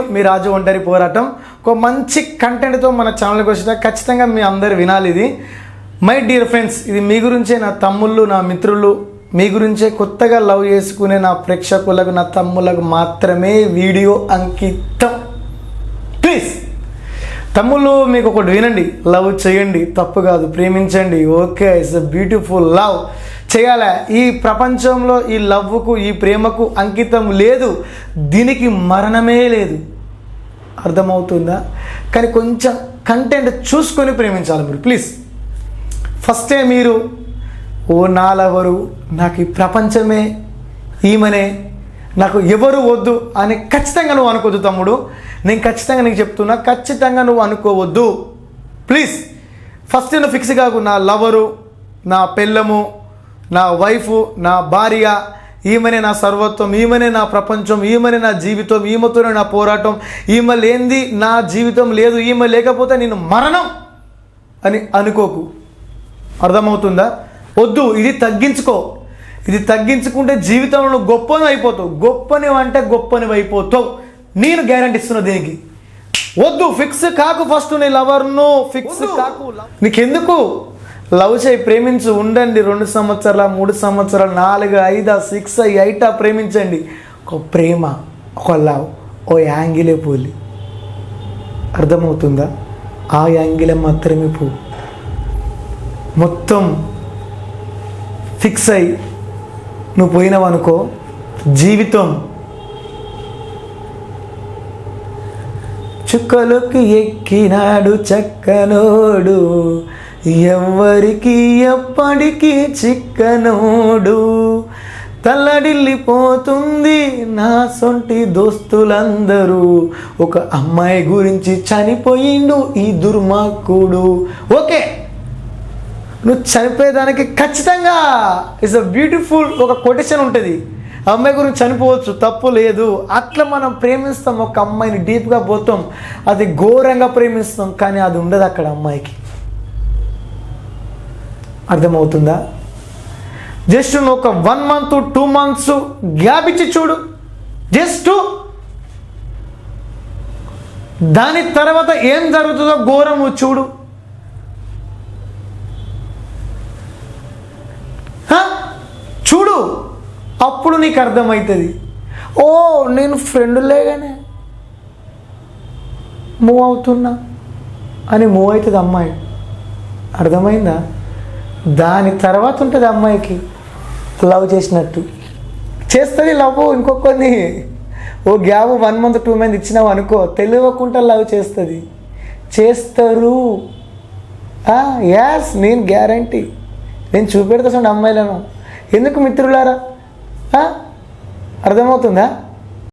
మీ రాజు ఒంటరి పోరాటం. ఒక మంచి కంటెంట్తో మన ఛానల్కి వచ్చిన ఖచ్చితంగా మీ అందరు వినాలి ఇది. మై డియర్ ఫ్రెండ్స్ ఇది మీ గురించే నా తమ్ముళ్ళు నా మిత్రులు. మీ గురించే కొత్తగా లవ్ చేసుకునే నా ప్రేక్షకులకు నా తమ్ములకు మాత్రమే వీడియో అంకితం. ప్లీజ్! తమ్ముళ్ళు మీకు ఒకటి వినండి. లవ్ చేయండి తప్పు కాదు ప్రేమించండి. Okay it's a beautiful love చేయాలా? ఈ ప్రపంచంలో ఈ లవ్కు ఈ ప్రేమకు అంకితం లేదు. దీనికి మరణమే లేదు. అర్థమవుతుందా? కానీ కొంచెం కంటెంట్ చూసుకొని ప్రేమించాలి మీరు ప్లీజ్ ఫస్టే మీరు ఓ నాలవరు నాకు ఈ ప్రపంచమే ఈమెనే నాకు ఎవరు వద్దు అని ఖచ్చితంగా నువ్వు అనుకోవద్దు తమ్ముడు. నేను ఖచ్చితంగా నీకు చెప్తున్నా ఖచ్చితంగా నువ్వు అనుకోవద్దు. ప్లీజ్ ఫస్ట్ నేను ఫిక్స్ కాకు నా లవరు నా పెళ్ళము నా వైఫ్ నా భార్య ఈమెనే నా సర్వత్వం ఈమెనే నా ప్రపంచం ఈమెనే నా జీవితం ఈమెతోనే నా పోరాటం ఈమె లేనిది నా జీవితం లేదు ఈమె లేకపోతే నేను మరణం అని అనుకోకు. అర్థమవుతుందా? వద్దు ఇది తగ్గించుకో. ఇది తగ్గించుకుంటే జీవితంలో గొప్పని అయిపోతావు. గొప్పని అంటే గొప్పని అయిపోతావు. నేను గ్యారంటీ ఇస్తున్నా దీనికి. వద్దు ఫిక్స్ కాకు ఫస్ట్ నీ లవర్ను ఫిక్స్ కాకు. నీకెందుకు? లవ్ చేయి ప్రేమించు ఉండండి. రెండు సంవత్సరాల మూడు సంవత్సరాలు నాలుగు ఐదా సిక్స్ ఎయిటా ప్రేమించండి. ఒక ప్రేమ ఒక లవ్ ఓ యాంగిలే పోలి. అర్థమవుతుందా? ఆ యాంగిలే మాత్రమే పో మొత్తం ఫిక్స్ అయి నువ్వు పోయినావనుకో జీవితం చుక్కలోకి ఎక్కినాడు చక్కనోడు ఎవ్వరికి ఎప్పటికీ చిక్కనోడు. తల్లడిల్లిపోతుంది నా సొంటి దోస్తులందరూ. ఒక అమ్మాయి గురించి చనిపోయిండు ఈ దుర్మార్గుడు. ఓకే. నువ్వు చనిపోయేదానికి ఖచ్చితంగా ఇట్స్ అ బ్యూటిఫుల్ ఒక కొటేషన్ ఉంటుంది. అమ్మాయి గురించి చనిపోవచ్చు తప్పు లేదు. అట్లా మనం ప్రేమిస్తాం ఒక అమ్మాయిని డీప్గా పోతాం. అది ఘోరంగా ప్రేమిస్తాం కానీ అది ఉండదు అక్కడ అమ్మాయికి. అర్థమవుతుందా? జస్ట్ నువ్వు ఒక one month two months gap ఇచ్చి చూడు. జస్ట్ దాని తర్వాత ఏం జరుగుతుందో ఘోరం చూడు హ? చూడు అప్పుడు నీకు అర్థమవుతుంది. ఓ నేను ఫ్రెండ్లేగానే మూవ్ అవుతున్నా అని మూవ్ అవుతుంది అమ్మాయి. అర్థమైందా? దాని తర్వాత ఉంటుంది అమ్మాయికి లవ్ చేసినట్టు. చేస్తుంది లవ్ ఇంకొకరిని. ఓ gap one month two month ఇచ్చినావు అనుకో తెలియకుండా లవ్ చేస్తుంది. చేస్తారు. యాస్ నేను గ్యారంటీ. నేను చూపెడతా అమ్మాయిలను. ఎందుకు మిత్రులారా? అర్థమవుతుందా?